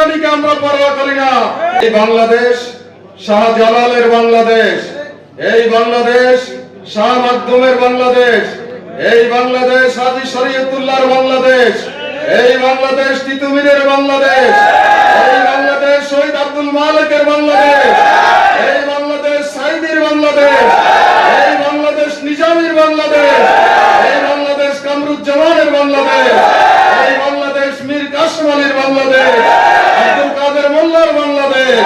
চক্রাঙ্গানিকে আমরা পরোয়া করি না। এই বাংলাদেশ শাহজালালের বাংলাদেশ, এই বাংলাদেশ শাহ মাধ্যমের বাংলাদেশ, এই বাংলাদেশ হাজি শরীয়তুল্লাহর বাংলাদেশ, এই বাংলাদেশ তিতুমিরের বাংলাদেশ, এই বাংলাদেশ শহীদ আব্দুল মালিকের বাংলাদেশ, এই বাংলাদেশ সাইদির বাংলাদেশ, এই বাংলাদেশ নিজামীর বাংলাদেশ এই বাংলাদেশ কামরুজ্জামানের বাংলাদেশ এই বাংলাদেশ মীর কাসম আলীর বাংলাদেশ আব্দুল কাদের মোল্লার বাংলাদেশ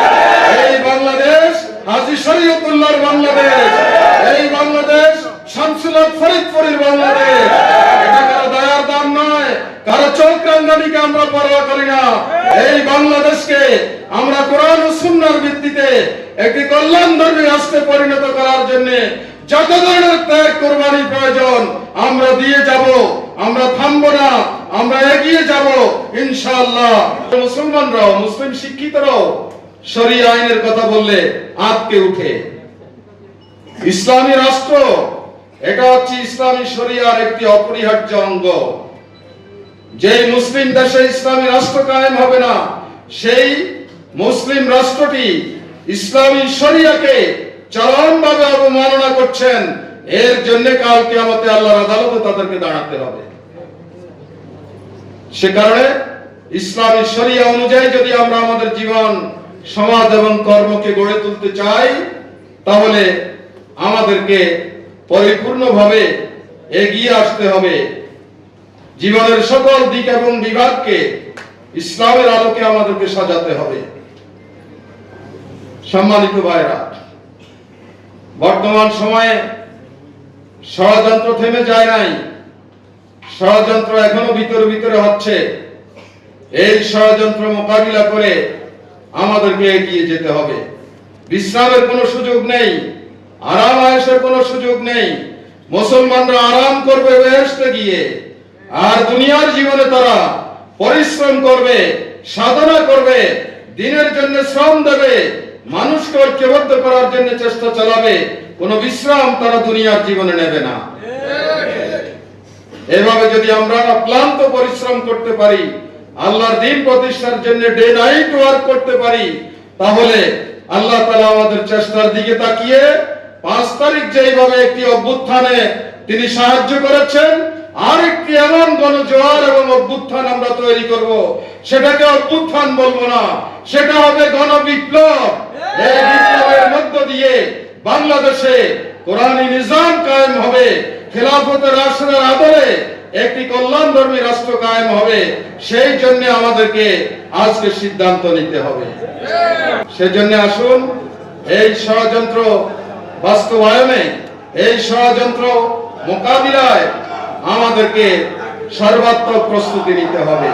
এই বাংলাদেশ হাজি শরীয়তুল্লাহর বাংলাদেশ এই বাংলাদেশ শামসুল হক ফরিদপুরের বাংলাদেশ এটা কারও দয়ার দাম কারও চৌক্রাঙ্গানিকে আমরা পরোয়া করি না। এই বাংলাদেশকে আমরা কোরআন ও সুন্নাহর ভিত্তিতে একটি কল্যাণ ধর্মী রাষ্ট্রে পরিণত করার জন্য যত ধরনের ত্যাগ কোরবানি প্রয়োজন, আমরা দিয়ে যাব, আমরা থামবো না, আমরা এগিয়ে যাব, ইনশাআল্লাহ। মুসলমানরাও, মুসলিম শিক্ষিতরাও শরীয় আইনের কথা বললে আটকে উঠে। ইসলামী রাষ্ট্র, এটা হচ্ছে ইসলামী শরিয়ার একটি অপরিহার্য অঙ্গ। যেই মুসলিম দেশে ইসলামী রাষ্ট্র কায়েম হবে না, সেই মুসলিম রাষ্ট্রটি ইসলামী শরিয়াকে চরমভাবে অবমাননা করছেন। এর জন্য কাল কিয়ামতে আল্লাহর আদালতে তাদেরকে দাঁড়াতে হবে। সে কারণে ইসলামী শরিয়া অনুযায়ী যদি আমরা আমাদের জীবন, সমাজ এবং কর্মকে গড়ে তুলতে চাই, তাহলে আমাদেরকে পরিপূর্ণভাবে এগিয়ে আসতে হবে। জীবনের সকল দিক এবং বিভাগকে ইসলামের আলোকে আমাদেরকে সাজাতে হবে। সম্মানিত ভাইরা বর্তমান সময়ে ষড়যন্ত্র থেমে যায় নাই। ষড়যন্ত্র এখনও ভিতরে ভিতরে হচ্ছে। এই ষড়যন্ত্র মোকাবিলা করে আমাদেরকে এগিয়ে যেতে হবে। বিশ্রামের কোনো সুযোগ নেই, আরাম আয়েসের কোনো সুযোগ নেই। মুসলমানরা আরাম করবে বেহেশতে গিয়ে। আর দুনিয়ার জীবনে তারা পরিশ্রম করবে, সাধনা করবে, দিনের জন্য শ্রম দেবে, মানুষকে ঐক্যবদ্ধ করার জন্য চেষ্টা চালাবে, কোনো বিশ্রাম তারা দুনিয়ার জীবনে নেবে না। এভাবে যদি আমরা ক্লান্ত পরিশ্রম করতে পারি, আল্লাহর দিন প্রতিষ্ঠার জন্য ডে নাইট ওয়ার্ক করতে পারি, তাহলে আল্লাহ তাআলা আমাদের চেষ্টার দিকে তাকিয়ে পাঁচ তারিখ যেইভাবে একটি অভ্যুত্থানে তিনি সাহায্য করেছেন আর একটি এমন গণজোয়ার এবং অভ্যুত্থান আমরা তৈরি করব। সেটাকে অভ্যুত্থান বলব না সেটা হবে গণবিপ্লব। এই বিপ্লবের মধ্য দিয়ে বাংলাদেশে কোরআনী নিজাম কায়েম হবে খেলাফতের রাষ্ট্রের আদরে একটি কল্যাণ ধর্মী রাষ্ট্র কায়েম হবে। সেই জন্য আমাদেরকে আজকে সিদ্ধান্ত নিতে হবে। সেজন্য আসুন এই ষড়যন্ত্র বাস্তবায়নে এই ষড়যন্ত্র মোকাবিলায় আমাদেরকে সর্বাত্মক প্রস্তুতি নিতে হবে।